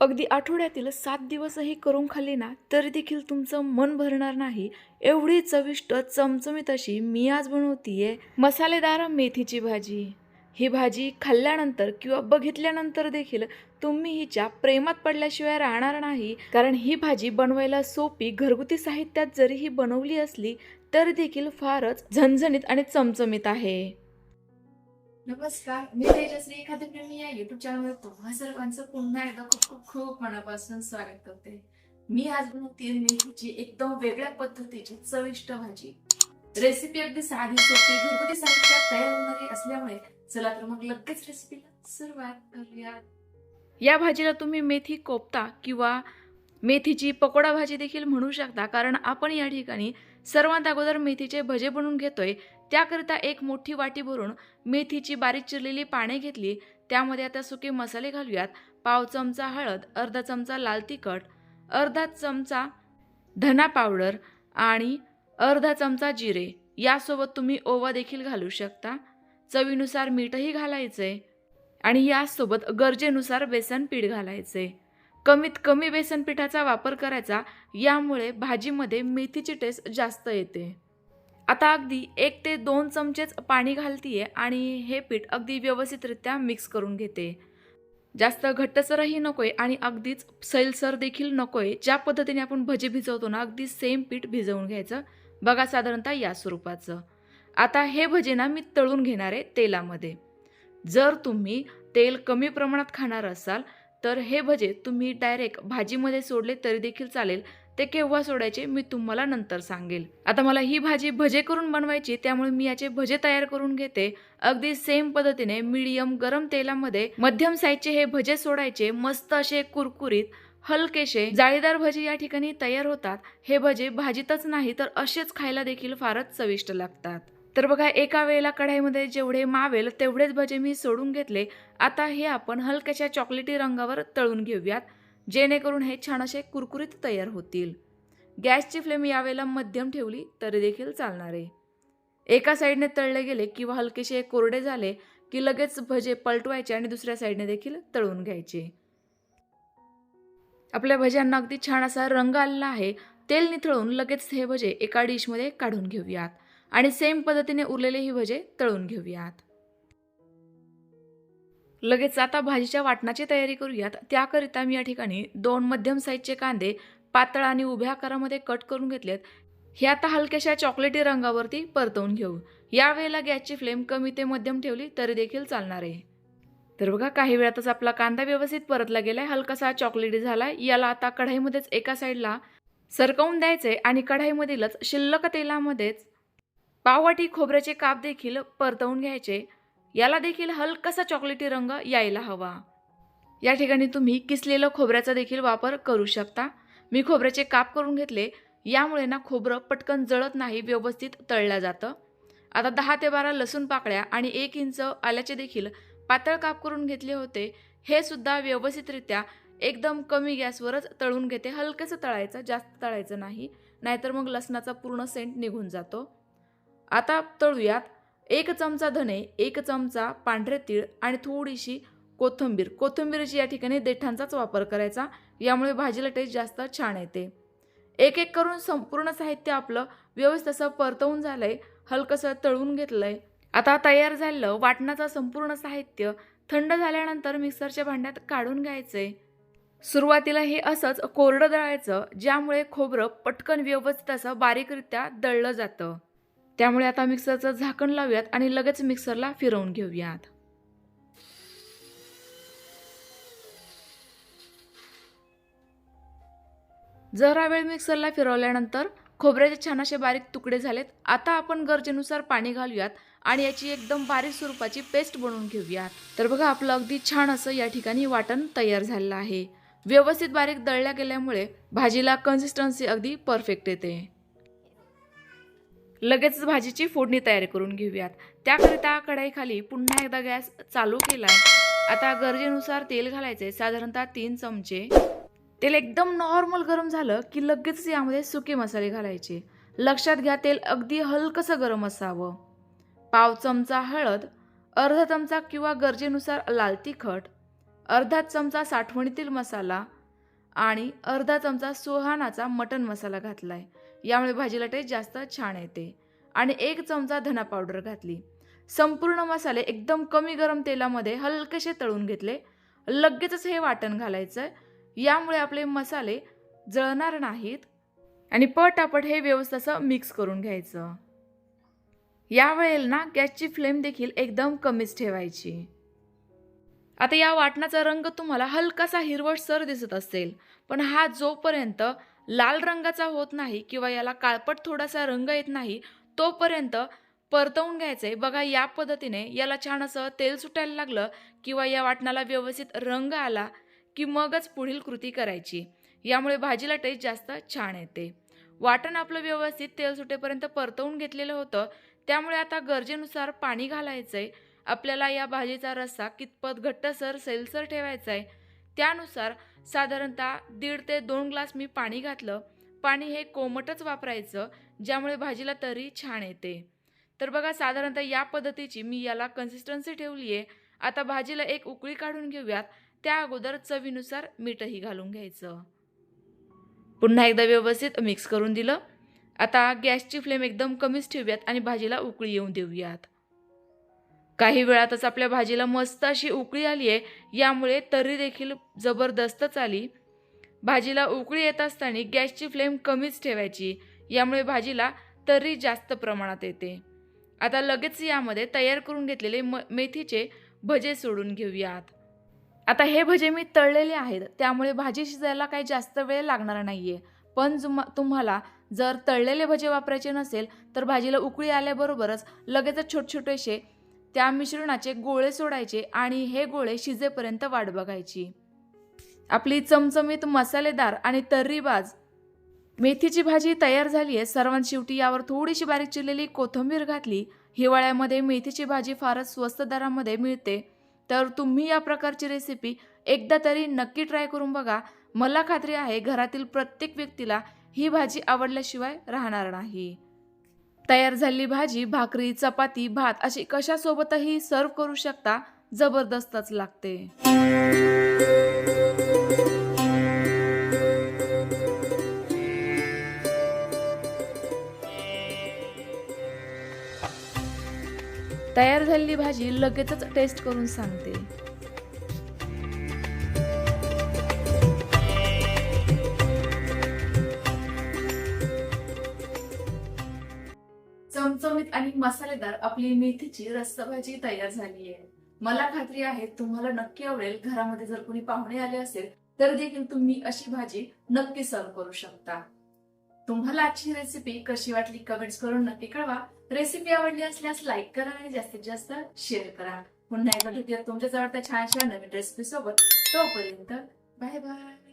अगदी आठवड्यातील सात दिवसही करून खाल्ली ना तरी देखील तुमचं मन भरणार नाही. एवढी चविष्ट चमचमीत अशी मी आज बनवतीये मसालेदार मेथीची भाजी. ही भाजी खाल्ल्यानंतर किंवा बघितल्यानंतर देखील तुम्ही हिच्या प्रेमात पडल्याशिवाय राहणार नाही. कारण ही भाजी बनवायला सोपी घरगुती साहित्यात जरी ही बनवली असली तरी देखील फारच झणझणीत आणि चमचमीत आहे. नमस्कार मी तेजश्री खाद्यप्रेमी या युट्यूब चॅनलवर तुम्हा सर्वांचं पुन्हा एकदा खूप खूप खूप मनापासून स्वागत करते. मी आज बनवते मेथीची एकदम वेगळ्या पद्धतीची चविष्ट भाजी. रेसिपी अगदी साधी सोपी घरगुती साहित्यात तयार होणारी असल्यामुळे चला तर मग लगेच रेसिपीला सुरुवात करूया. या भाजीला तुम्ही मेथी कोपता किंवा मेथीची पकोडा भाजी देखील म्हणू शकता कारण आपण या ठिकाणी सर्वात अगोदर मेथीचे भजे बनवून घेतोय. त्याकरिता एक मोठी वाटी भरून मेथीची बारीक चिरलेली पाने घेतली. त्यामध्ये आता सुके मसाले घालूयात. पाव चमचा हळद अर्धा चमचा लाल तिखट अर्धा चमचा धना पावडर आणि अर्धा चमचा जिरे. यासोबत तुम्ही ओवा देखील घालू शकता. चवीनुसार मीठही घालायचे आणि यासोबत गरजेनुसार बेसन पीठ घालायचे. कमीत कमी बेसन पिठाचा वापर करायचा यामुळे भाजीमध्ये मेथीची टेस्ट जास्त येते. आता अगदी एक ते दोन चमचेच पाणी घालतीये आणि हे पीठ अगदी व्यवस्थितरित्या मिक्स करून घेते. जास्त घट्टसरही नकोय आणि अगदीच सैलसर देखील नकोय. ज्या पद्धतीने आपण भजी भिजवतो ना अगदी सेम पीठ भिजवून घ्यायचं. बघा साधारणतः या स्वरूपाचं. आता हे भजे ना मी तळून घेणार आहे तेलामध्ये. जर तुम्ही तेल कमी प्रमाणात खाणार असाल तर हे भजे तुम्ही डायरेक्ट भाजीमध्ये सोडले तरी देखील चालेल. ते केव्हा सोडायचे मी तुम्हाला नंतर सांगेल. आता मला ही भाजी भजे करून बनवायची त्यामुळे मी याचे भजे तयार करून घेते. अगदी सेम पद्धतीने मीडियम गरम तेलामध्ये मध्यम साईजचे हे भजे सोडायचे मस्त असे कुरकुरीत हलकेशे जाळीदार भजी या ठिकाणी तयार होतात. हे भजे भाजीतच नाही तर असेच खायला देखील फारच चविष्ट लागतात. तर बघा एका वेळेला कढाईमध्ये जेवढे मावेल तेवढेच भजे मी सोडून घेतले. आता हे आपण हलक्याशा चॉकलेटी रंगावर तळून घेऊयात. जेणेकरून हे छान असे कुरकुरीत तयार होतील. गॅसची फ्लेम यावेळेला मध्यम ठेवली तरी देखील चालणार. आहे एका साईडने तळले गेले किंवा हलकेसे कोरडे झाले की लगेच भजे पलटवायचे आणि दुसऱ्या साईडने देखील तळून घ्यायचे. आपल्या भज्यांना अगदी छान असा रंग आलेला आहे. तेल निथळून लगेच हे भजे एका डिशमध्ये काढून घेऊयात आणि सेम पद्धतीने उरलेले ही भजे तळून घेऊयात. लगेच आता भाजीच्या वाटणाची तयारी करूयात. त्याकरिता मी या ठिकाणी दोन मध्यम साईजचे कांदे पातळ आणि उभ्या आकारामध्ये कट करून घेतलेत. हे आता हलक्याशा चॉकलेटी रंगावरती परतवून घेऊ. यावेळेला गॅसची फ्लेम कमी ते मध्यम ठेवली तरी देखील चालणार आहे. तर बघा काही वेळातच आपला कांदा व्यवस्थित परतला गेलाय. हलकासा चॉकलेटी झालाय. याला आता कढाईमध्येच एका साईडला सरकवून द्यायचे आणि कढाईमधीलच शिल्लक तेलामध्येच पाववाटी खोबऱ्याचे काप देखील परतवून घ्यायचे. याला देखील हलकासा चॉकलेटी रंग यायला हवा. या ठिकाणी तुम्ही किसलेलं खोबऱ्याचा देखील वापर करू शकता. मी खोबऱ्याचे काप करून घेतले. यामुळे ना खोबरं पटकन जळत नाही व्यवस्थित तळलं जातं. आता दहा ते बारा लसूण पाकळ्या आणि एक इंच आल्याचे देखील पातळ काप करून घेतले होते. हे सुद्धा व्यवस्थितरित्या एकदम कमी गॅसवरच तळून घेते. हलकंसं तळायचं जास्त तळायचं नाही. नाहीतर मग लसणाचा पूर्ण सेंट निघून जातो. आता तळूयात. एक चमचा धने एक चमचा पांढरे तीळ आणि थोडीशी कोथिंबीर. कोथिंबीरची या ठिकाणी देठांचाच वापर करायचा. यामुळे भाजीला टेस्ट जास्त छान येते. एक एक करून संपूर्ण साहित्य आपलं व्यवस्थित असं परतवून झालं आहे हलकंसं तळून आहे आता तयार झालेलं वाटणाचं संपूर्ण साहित्य थंड झाल्यानंतर मिक्सरच्या भांड्यात काढून घ्यायचंय. सुरुवातीला हे असंच कोरडं दळायचं ज्यामुळे खोबरं पटकन व्यवस्थित असं बारीकरित्या दळलं जातं. त्यामुळे आता मिक्सरचं झाकण लावूयात आणि लगेच मिक्सरला फिरवून घेऊयात. जरा वेळ मिक्सरला फिरवल्यानंतर खोबऱ्याचे छान असे बारीक तुकडे झालेत. आता आपण गरजेनुसार पाणी घालूयात आणि याची एकदम बारीक स्वरूपाची पेस्ट बनवून घेऊयात. तर बघा आपलं अगदी छान असं या ठिकाणी वाटण तयार झालेलं आहे. व्यवस्थित बारीक दळल्या गेल्यामुळे भाजीला कन्सिस्टन्सी अगदी परफेक्ट येते. लगेच भाजीची फोडणी तयार करून घेऊयात. त्याकरिता कढाईखाली पुन्हा एकदा गॅस चालू केला. आता गरजेनुसार तेल घालायचे साधारणतः तीन चमचे. तेल एकदम नॉर्मल गरम झालं की लगेच यामध्ये सुके मसाले घालायचे. लक्षात घ्या तेल अगदी हलकंसं गरम असावं. पाव चमचा हळद अर्धा चमचा किंवा गरजेनुसार लाल तिखट अर्धा चमचा साठवणीतील मसाला आणि अर्धा चमचा सुहानाचा मटन मसाला घातला आहे यामुळे भाजीला टेस्ट जास्त छान येते. आणि एक चमचा धना पावडर घातली. संपूर्ण मसाले एकदम कमी गरम तेलामध्ये हलकेसे तळून घेतले. लगेचच हे वाटण घालायचं आहे यामुळे आपले मसाले जळणार नाहीत. आणि पटापट हे व्यवस्थित असं मिक्स करून घ्यायचं. यावेळेला ना गॅसची फ्लेम देखील एकदम कमीच ठेवायची. आता या वाटणाचा रंग तुम्हाला हलकासा हिरवटसर दिसत असेल. पण हा जोपर्यंत लाल रंगाचा होत नाही किंवा याला काळपट थोडासा रंग येत नाही तोपर्यंत परतवून घ्यायचं. आहे बघा या पद्धतीने याला छान असं तेल सुटायला लागलं किंवा या वाटणाला व्यवस्थित रंग आला की मगच पुढील कृती करायची. यामुळे भाजीला टेस्ट जास्त छान येते. वाटण आपलं व्यवस्थित तेल सुटेपर्यंत परतवून घेतलेलं होतं. त्यामुळे आता गरजेनुसार पाणी घालायचं आहे आपल्याला या भाजीचा रस्सा कितपत घट्टसर सैलसर ठेवायचा आहे त्यानुसार साधारणतः दीड ते दोन ग्लास मी पाणी घातलं. पाणी हे कोमटच वापरायचं ज्यामुळे भाजीला तरी छान येते. तर बघा साधारणतः या पद्धतीची मी याला कन्सिस्टन्सी ठेवली आहे. आता भाजीला एक उकळी काढून घेऊयात. त्या अगोदर चवीनुसार मीठही घालून घ्यायचं. पुन्हा एकदा व्यवस्थित मिक्स करून दिलं. आता गॅसची फ्लेम एकदम कमीच ठेवूयात आणि भाजीला उकळी येऊन देऊयात. काही वेळातच आपल्या भाजीला मस्त अशी उकळी आली आहे यामुळे तर्री देखील जबरदस्तच आली. भाजीला उकळी येत असताना गॅसची फ्लेम कमीच ठेवायची यामुळे भाजीला तर्री जास्त प्रमाणात येते. आता लगेच यामध्ये तयार करून घेतलेले म मेथीचे भजे सोडून घेऊयात. आता हे भजे मी तळलेले आहेत त्यामुळे भाजी शिजायला काही जास्त वेळ लागणार नाही आहे पण तुम्हाला जर तळलेले भजे वापरायचे नसेल तर भाजीला उकळी आल्याबरोबरच लगेचच छोटे छोटेसे त्या मिश्रणाचे गोळे सोडायचे आणि हे गोळे शिजेपर्यंत वाट बघायची. आपली चमचमीत मसालेदार आणि तर्रीबाज मेथीची भाजी तयार झाली आहे. सर्वांत शेवटी यावर थोडीशी बारीक चिरलेली कोथिंबीर घातली. हिवाळ्यामध्ये मेथीची भाजी फारच स्वस्त दरामध्ये मिळते. तर तुम्ही या प्रकारची रेसिपी एकदा तरी नक्की ट्राय करून बघा. मला खात्री आहे घरातील प्रत्येक व्यक्तीला ही भाजी आवडल्याशिवाय राहणार नाही. तयार झालेली भाजी भाकरी चपाती भात अशी कशासोबतही सर्व करू शकता जबरदस्तच लागते. तयार झालेली भाजी लगेचच टेस्ट करून सांगते. चमचमीत आणि मसालेदार आपली मेथीची रस्सभाजी तयार झाली आहे. मला खात्री आहे तुम्हाला नक्की आवडेल. घरामध्ये जर कोणी पाहुणे आले असेल तर देखील तुम्ही अशी भाजी नक्की सर्व करू शकता. तुम्हाला आजची रेसिपी कशी वाटली कमेंट्स करून नक्की कळवा. रेसिपी आवडली असल्यास लाईक करा आणि जास्तीत जास्त शेअर करा. पुन्हा एकदा भेटूया तुमच्या छान छान नवीन रेसिपी सोबत. तोपर्यंत बाय बाय